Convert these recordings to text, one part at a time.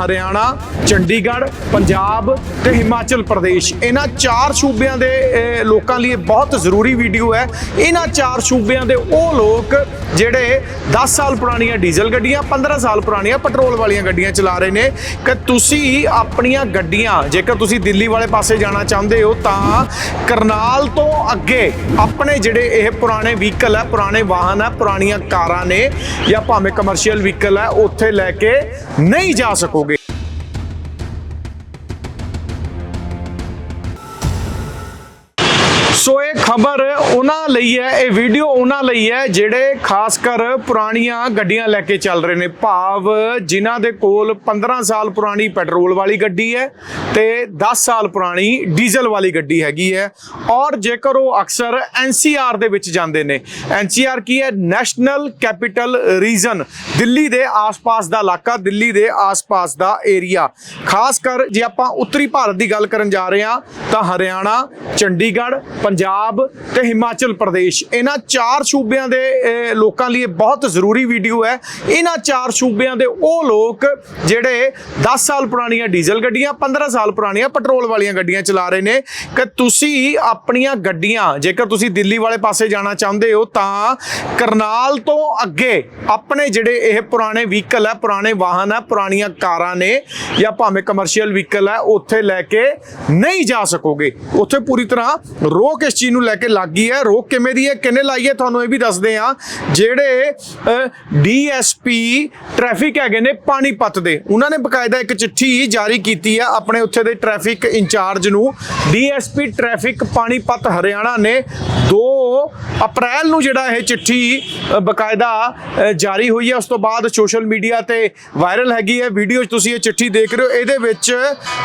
ਹਰਿਆਣਾ, ਚੰਡੀਗੜ੍ਹ, ਪੰਜਾਬ ਤੇ ਹਿਮਾਚਲ ਪ੍ਰਦੇਸ਼। ਇਹਨਾਂ ਚਾਰ ਸੂਬਿਆਂ ਦੇ ਲੋਕਾਂ ਲਈ ਬਹੁਤ ਜ਼ਰੂਰੀ ਵੀਡੀਓ ਹੈ। ਇਹਨਾਂ ਚਾਰ ਸੂਬਿਆਂ ਦੇ ਉਹ ਲੋਕ ਜਿਹੜੇ 10 ਸਾਲ ਪੁਰਾਣੀਆਂ ਡੀਜ਼ਲ ਗੱਡੀਆਂ 15 ਸਾਲ ਪੁਰਾਣੀਆਂ ਪੈਟਰੋਲ ਵਾਲੀਆਂ ਗੱਡੀਆਂ ਚਲਾ ਰਹੇ ਨੇ, ਕਿ ਤੁਸੀਂ ਆਪਣੀਆਂ ਗੱਡੀਆਂ, ਜੇਕਰ ਤੁਸੀਂ ਦਿੱਲੀ ਵਾਲੇ ਪਾਸੇ ਜਾਣਾ ਚਾਹੁੰਦੇ ਹੋ, ਤਾਂ ਕਰਨਾਲ ਤੋਂ ਅੱਗੇ ਆਪਣੇ ਜਿਹੜੇ ਇਹ ਪੁਰਾਣੇ ਵਹੀਕਲ ਹੈ, ਪੁਰਾਣੇ ਵਾਹਨ ਹੈ, ਪੁਰਾਣੀਆਂ ਕਾਰਾਂ ਨੇ, ਜਾਂ ਭਾਵੇਂ ਕਮਰਸ਼ੀਅਲ ਵਹੀਕਲ ਹੈ, ਉੱਥੇ ਲੈ ਕੇ ਨਹੀਂ ਜਾ ਸਕੋ ਸੋ ਇਹ ਖਬਰ ਉਹਨਾਂ ਲਈ ਹੈ, ਇਹ ਵੀਡੀਓ ਉਹਨਾਂ ਲਈ ਹੈ, ਜਿਹੜੇ ਖਾਸ ਕਰ ਪੁਰਾਣੀਆਂ ਗੱਡੀਆਂ ਲੈ ਕੇ ਚੱਲ ਰਹੇ ਨੇ। ਭਾਵ ਜਿਨ੍ਹਾਂ ਦੇ ਕੋਲ 15 ਸਾਲ ਪੁਰਾਣੀ ਪੈਟਰੋਲ ਵਾਲੀ ਗੱਡੀ ਹੈ ਤੇ 10 ਸਾਲ ਪੁਰਾਣੀ ਡੀਜ਼ਲ ਵਾਲੀ ਗੱਡੀ ਹੈਗੀ ਹੈ। ਔਰ ਜੇਕਰ ਉਹ ਅਕਸਰ ਐਨਸੀਆਰ ਦੇ ਵਿੱਚ ਜਾਂਦੇ ਨੇ ਐਨਸੀਆਰ ਕੀ ਹੈ? ਨੈਸ਼ਨਲ ਕੈਪੀਟਲ ਰੀਜਨ, ਦਿੱਲੀ ਦੇ ਆਸ-ਪਾਸ ਦਾ ਇਲਾਕਾ, ਦਿੱਲੀ ਦੇ ਆਸ-ਪਾਸ ਦਾ ਏਰੀਆ। ਖਾਸ ਕਰ ਜੇ ਆਪਾਂ ਉੱਤਰੀ ਭਾਰਤ ਦੀ ਗੱਲ ਕਰਨ ਜਾ ਰਹੇ ਹਾਂ, ਤਾਂ ਹਰਿਆਣਾ, ਚੰਡੀਗੜ੍ਹ, ਪੰਜਾਬ ਤੇ ਹਿਮਾਚਲ ਪ੍ਰਦੇਸ਼। ਇਹਨਾਂ ਚਾਰ ਸੂਬਿਆਂ ਦੇ ਲੋਕਾਂ ਲਈ ਇਹ ਬਹੁਤ ਜ਼ਰੂਰੀ ਵੀਡੀਓ ਹੈ। ਇਹਨਾਂ ਚਾਰ ਸੂਬਿਆਂ ਦੇ ਉਹ ਲੋਕ ਜਿਹੜੇ 10 ਸਾਲ ਪੁਰਾਣੀਆਂ ਡੀਜ਼ਲ ਗੱਡੀਆਂ 15 ਸਾਲ ਪੁਰਾਣੀਆਂ ਪੈਟਰੋਲ ਵਾਲੀਆਂ ਗੱਡੀਆਂ ਚਲਾ ਰਹੇ ਨੇ, ਕਿ ਤੁਸੀਂ ਆਪਣੀਆਂ ਗੱਡੀਆਂ, ਜੇਕਰ ਤੁਸੀਂ ਦਿੱਲੀ ਵਾਲੇ ਪਾਸੇ ਜਾਣਾ ਚਾਹੁੰਦੇ ਹੋ, ਤਾਂ ਕਰਨਾਲ ਤੋਂ ਅੱਗੇ ਆਪਣੇ ਜਿਹੜੇ ਇਹ ਪੁਰਾਣੇ ਵਹੀਕਲ ਹੈ, ਪੁਰਾਣੇ ਵਾਹਨ ਹੈ, ਪੁਰਾਣੀਆਂ ਕਾਰਾਂ ਨੇ, ਜਾਂ ਭਾਵੇਂ ਕਮਰਸ਼ੀਅਲ ਵਹੀਕਲ ਹੈ, ਉੱਥੇ ਲੈ ਕੇ ਨਹੀਂ ਜਾ ਸਕੋਗੇ। ਉੱਥੇ ਪੂਰੀ ਤਰ੍ਹਾਂ ਰੋਕ ਇਸ ਚੀਜ਼ ਨੂੰ ਲੈ ਕੇ ਲੱਗ ਗਈ ਹੈ। ਰੋਕ ਕਿਵੇਂ ਦੀ ਹੈ? ਕਿੰਨੇ ਲਾਈ ਹੈ? ਤੁਹਾਨੂੰ ਇਹ ਵੀ ਦੱਸਦੇ ਆ ਜਿਹੜੇ ਡੀਐਸਪੀ ਟ੍ਰੈਫਿਕ ਹੈਗੇ ਨੇ ਪਾਣੀਪਤ ਦੇ। ਉਹਨਾਂ ਨੇ ਬਕਾਇਦਾ ਇੱਕ ਚਿੱਠੀ ਜਾਰੀ ਕੀਤੀ ਹੈ ਆਪਣੇ ਉੱਥੇ ਦੇ ਟ੍ਰੈਫਿਕ ਇੰਚਾਰਜ ਨੂੰ। ਡੀਐਸਪੀ ਟ੍ਰੈਫਿਕ ਪਾਣੀਪਤ ਹਰਿਆਣਾ ਨੇ ਦੋ ਅਪ੍ਰੈਲ ਨੂੰ ਜਿਹੜਾ ਇਹ ਚਿੱਠੀ ਅ, ਬਕਾਇਦਾ ਜਾਰੀ ਹੋਈ ਹੈ ਉਸ ਤੋਂ ਬਾਅਦ ਸੋਸ਼ਲ ਮੀਡੀਆ ਤੇ ਵਾਇਰਲ ਹੈਗੀ ਹੈ। ਵੀਡੀਓ 'ਚ ਤੁਸੀਂ ਇਹ ਚਿੱਠੀ ਦੇਖ ਰਹੇ ਹੋ। ਇਹਦੇ ਵਿੱਚ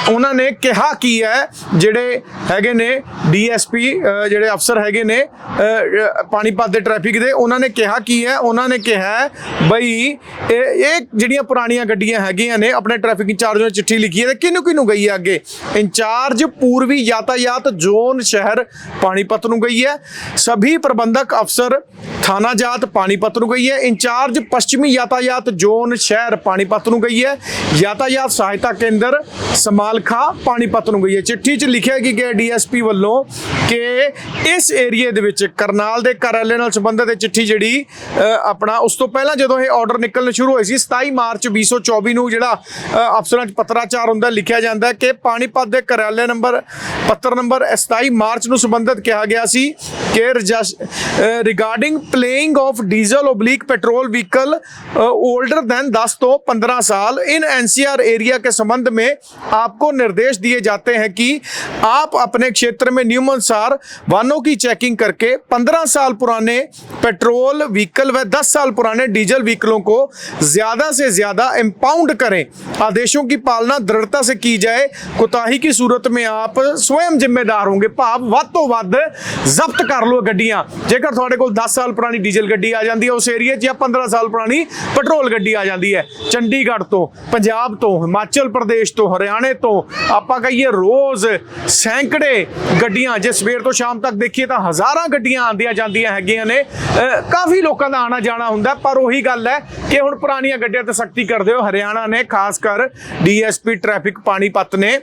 ਉਹਨਾਂ ਨੇ ਕਿਹਾ ਕੀ ਹੈ ਜਿਹੜੇ ਹੈਗੇ ਨੇ ਡੀਐਸਪੀ ਜਿਹੜੇ ਅਫਸਰ ਹੈਗੇ ਨੇ ਪਾਣੀਪਤ ਦੇ ਟ੍ਰੈਫਿਕ ਦੇ ਉਹਨਾਂ ਨੇ ਕਿਹਾ ਕੀ ਹੈ? ਉਹਨਾਂ ਨੇ ਕਿਹਾ ਬਈ ਇਹ ਇਹ ਜਿਹੜੀਆਂ ਪੁਰਾਣੀਆਂ ਗੱਡੀਆਂ ਹੈਗੀਆਂ ਨੇ ਆਪਣੇ ਟ੍ਰੈਫਿਕ ਇੰਚਾਰਜ ਨੂੰ ਚਿੱਠੀ ਲਿਖੀ ਹੈ ਤੇ ਕਿਹਨੂੰ ਕਿਹਨੂੰ ਗਈ ਹੈ ਅੱਗੇ? ਇੰਚਾਰਜ ਪੂਰਬੀ ਯਾਤਾਯਾਤ ਜ਼ੋਨ ਸ਼ਹਿਰ ਪਾਣੀਪਤ ਨੂੰ ਗਈ ਹੈ। सभी ਪ੍ਰਬੰਧਕ ਅਫਸਰ ਥਾਣਾ ਜਾਤ ਪਾਣੀਪਤ ਨੂੰ ਗਈ ਹੈ। ਇੰਚਾਰਜ ਪੱਛਮੀ ਯਾਤਾਯਾਤ ਜ਼ੋਨ ਸ਼ਹਿਰ ਪਾਣੀਪਤ ਨੂੰ ਗਈ ਹੈ। ਯਾਤਾਯਾਤ ਸਹਾਇਤਾ ਕੇਂਦਰ ਸਮਾਲਖਾ ਪਾਣੀਪਤ ਨੂੰ ਗਈ ਹੈ। ਚਿੱਠੀ 'ਚ ਲਿਖਿਆ ਕਿ ਗਿਆ ਡੀਐਸਪੀ ਵੱਲੋਂ ਕਿ ਇਸ ਏਰੀਏ ਦੇ ਵਿੱਚ ਕਰਨਾਲ ਦੇ ਘਰਾਲੇ ਨਾਲ ਸੰਬੰਧਿਤ ਇਹ ਚਿੱਠੀ ਜਿਹੜੀ ਆਪਣਾ ਉਸ ਤੋਂ ਪਹਿਲਾਂ ਜਦੋਂ ਇਹ ਆਰਡਰ ਨਿਕਲਣਾ ਸ਼ੁਰੂ ਹੋਏ ਸੀ 27 ਮਾਰਚ 2024 ਨੂੰ ਜਿਹੜਾ ਅਫਸਰਾਂ 'ਚ ਪੱਤਰਾਚਾਰ ਹੁੰਦਾ ਲਿਖਿਆ ਜਾਂਦਾ ਕਿ ਪਾਣੀਪਤ ਦੇ ਘਰਾਲੇ ਨੰਬਰ, ਪੱਤਰ ਨੰਬਰ 27 ਮਾਰਚ ਨੂੰ ਸੰਬੰਧਿਤ ਕਿਹਾ ਗਿਆ ਸੀ। के regarding playing of diesel oblique petrol vehicle older than 10 to 15 साल, इन एनसीआर एरिया के संबंध में आपको निर्देश दिए जाते हैं कि आप अपने क्षेत्र में नियमानुसार वाहनों की चेकिंग करके 15 साल पुराने पेट्रोल व्हीकल व 10 साल पुराने डीजल व्हीकलों को ज़्यादा से ज़्यादा इम्पाउंड करें। आदेशों की पालना दृढ़ता से की जाए। कोताही की सूरत में आप स्वयं जिम्मेदार होंगे। भाव वो वब्त जब्त कर ਕਰ ਲਓ ਗੱਡੀਆਂ। ਜੇਕਰ ਤੁਹਾਡੇ ਕੋਲ 10 ਸਾਲ ਪੁਰਾਣੀ ਡੀਜ਼ਲ ਗੱਡੀ ਆ ਜਾਂਦੀ ਹੈ, ਉਸ ਏਰੀਏ 'ਚ ਜਾਂ 15 ਸਾਲ ਪੁਰਾਣੀ ਪੈਟਰੋਲ ਗੱਡੀ ਆ ਜਾਂਦੀ ਹੈ, ਚੰਡੀਗੜ੍ਹ ਤੋਂ, ਪੰਜਾਬ ਤੋਂ, ਹਿਮਾਚਲ ਪ੍ਰਦੇਸ਼ ਤੋਂ, ਹਰਿਆਣੇ ਤੋਂ, ਆਪਾਂ ਕਹੀਏ ਰੋਜ਼ ਸੈਂਕੜੇ ਗੱਡੀਆਂ, ਜੇ ਸਵੇਰ ਤੋਂ ਸ਼ਾਮ ਤੱਕ ਦੇਖੀਏ ਤਾਂ ਹਜ਼ਾਰਾਂ ਗੱਡੀਆਂ ਆਉਂਦੀਆਂ ਜਾਂਦੀਆਂ ਹੈਗੀਆਂ ਨੇ। ਕਾਫੀ ਲੋਕਾਂ ਦਾ ਆਣਾ ਜਾਣਾ ਹੁੰਦਾ, ਪਰ ਉਹੀ ਗੱਲ ਹੈ ਕਿ ਹੁਣ ਪੁਰਾਣੀਆਂ ਗੱਡੀਆਂ ਤੇ ਸਖਤੀ ਕਰਦੇ ਹੋ। ਹਰਿਆਣਾ ਨੇ, ਖਾਸ ਕਰ ਡੀਐਸਪੀ ਟ੍ਰੈਫਿਕ ਪਾਣੀਪਤ ਨੇ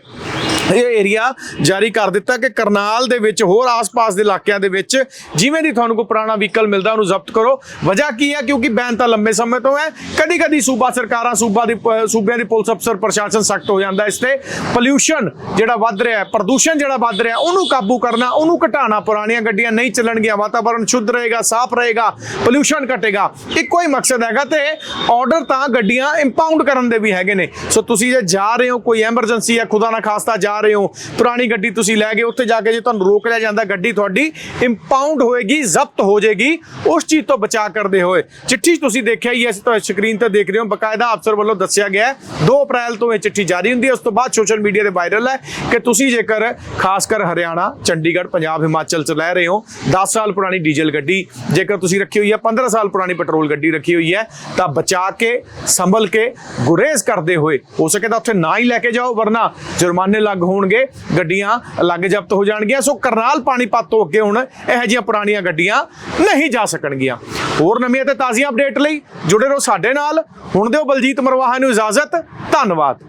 ਇਹ ਏਰੀਆ ਜਾਰੀ ਕਰ ਦਿੱਤਾ ਕਿ ਕਰਨਾਲ ਦੇ ਵਿੱਚ ਹੋਰ ਆਸ-ਪਾਸ ਦੇ ਇਲਾਕਿਆਂ ਦੇ ਵਿੱਚ ਜਿਵੇਂ ਦੀ ਤੁਹਾਨੂੰ ਕੋਈ ਪੁਰਾਣਾ ਵਹੀਕਲ ਮਿਲਦਾ ਉਹਨੂੰ ਜ਼ਬਤ ਕਰੋ। ਵਜ੍ਹਾ ਕੀ ਹੈ? ਕਿਉਂਕਿ ਬੈਨ ਤਾਂ ਲੰਬੇ ਸਮੇਂ ਤੋਂ ਹੈ। ਕਦੀ-ਕਦੀ ਸੂਬਾ ਸਰਕਾਰਾਂ, ਸੂਬਾ ਦੀ ਪ- ਸੂਬਿਆਂ ਦੀ ਪੁਲਿਸ ਅਫਸਰ ਪ੍ਰਸ਼ਾਸਨ ਸਖਤ ਹੋ ਜਾਂਦਾ ਇਸ ਤੇ ਪੋਲਿਊਸ਼ਨ ਜਿਹੜਾ ਵੱਧ ਰਿਹਾ ਹੈ, ਪ੍ਰਦੂਸ਼ਣ ਜਿਹੜਾ ਵੱਧ ਰਿਹਾ ਉਹਨੂੰ ਕਾਬੂ ਕਰਨਾ, ਉਹਨੂੰ ਘਟਾਉਣਾ ਪੁਰਾਣੀਆਂ ਗੱਡੀਆਂ ਨਹੀਂ ਚੱਲਣਗੀਆਂ। ਵਾਤਾਵਰਣ ਸ਼ੁੱਧ ਰਹੇਗਾ, ਸਾਫ਼ ਰਹੇਗਾ ਪੋਲਿਊਸ਼ਨ ਘਟੇਗਾ। ਇੱਕੋ ਹੀ ਮਕਸਦ ਹੈਗਾ ਤੇ ਆਰਡਰ ਤਾਂ ਗੱਡੀਆਂ ਇੰਪਾਊਂਡ ਕਰਨ ਦੇ ਵੀ ਹੈਗੇ ਨੇ। ਸੋ ਤੁਸੀਂ ਜੇ ਜਾ ਰਹੇ ਹੋ, ਕੋਈ ਐਮਰਜੈਂਸੀ ਹੈ, ਖੁਦਾ ਨਾ ਖਾਸਤਾ ਜਾ ਰਹੇ ਹੋ। ਪੁਰਾਣੀ ਗੱਡੀ ਤੁਸੀਂ ਲੈ ਗਏ, ਉੱਥੇ ਜਾ ਕੇ ਜੇ ਤੁਹਾਨੂੰ ਰੋਕ ਲਿਆ ਜਾਂਦਾ, ਗੱਡੀ ਤੁਹਾਡੀ ਇੰਪਾਊਂਡ ਹੋਏਗੀ, ਜ਼ਬਤ ਹੋ ਜਾਏਗੀ, ਉਸ ਚੀਜ਼ ਤੋਂ ਬਚਾ ਕਰਦੇ ਹੋਏ। ਚਿੱਠੀ ਤੁਸੀਂ ਦੇਖਿਆ ਹੀ ਹੈ ਅਸੀਂ ਸਕਰੀਨ ਤੇ ਦੇਖ ਰਹੇ ਹੋ। ਬਕਾਇਦਾ ਅਫਸਰ ਵੱਲੋਂ ਦੱਸਿਆ ਗਿਆ ਹੈ 2 ਅਪ੍ਰੈਲ ਤੋਂ ਇਹ ਚਿੱਠੀ ਜਾਰੀ ਹੁੰਦੀ ਹੈ, ਉਸ ਤੋਂ ਬਾਅਦ ਸੋਸ਼ਲ ਮੀਡੀਆ ਤੇ ਵਾਇਰਲ ਹੈ ਕਿ ਤੁਸੀਂ ਜੇਕਰ ਖਾਸ ਕਰ ਹਰਿਆਣਾ, ਚੰਡੀਗੜ੍ਹ, ਪੰਜਾਬ, ਹਿਮਾਚਲ ਚ ਲੈ ਰਹੇ ਹੋ 10 ਸਾਲ ਪੁਰਾਣੀ ਡੀਜ਼ਲ ਗੱਡੀ, ਜੇਕਰ ਤੁਸੀਂ ਰੱਖੀ ਹੋਈ ਹੈ 15 ਸਾਲ ਪੁਰਾਣੀ ਪੈਟਰੋਲ ਗੱਡੀ ਰੱਖੀ ਹੋਈ ਹੈ, ਤਾਂ ਬਚਾ ਕੇ, ਸੰਭਲ ਕੇ, ਗੁਰੇਜ਼ ਕਰਦੇ ਹੋਏ, ਹੋ ਸਕੇ ਤਾਂ ਉੱਥੇ ਨਾ ਹੀ ਲੈ ਕੇ ਜਾਓ, ਵਰਨਾ ਜੁਰਮਾਨੇ ਲੱਗ ਹੋਣਗੇ, ਗੱਡੀਆਂ ਅਲੱਗ ਜ਼ਬਤ ਹੋ ਜਾਣਗੀਆਂ। ਸੋ ਕਰਨਾਲ ਪਾਣੀਪਤ ਤੋਂ ਅੱਗੇ ਹੁਣ ਇਹੋ ਜਿਹੀਆਂ ਪੁਰਾਣੀਆਂ ਗੱਡੀਆਂ ਨਹੀਂ ਜਾ ਸਕਣਗੀਆਂ। ਹੋਰ ਨਵੀਆਂ ਤੇ ਤਾਜ਼ੀਆਂ ਅਪਡੇਟ ਲਈ ਜੁੜੇ ਰਹੋ ਸਾਡੇ ਨਾਲ। ਹੁਣ ਦਿਓ ਬਲਜੀਤ ਮਰਵਾਹਾ ਨੂੰ ਇਜਾਜ਼ਤ। ਧੰਨਵਾਦ।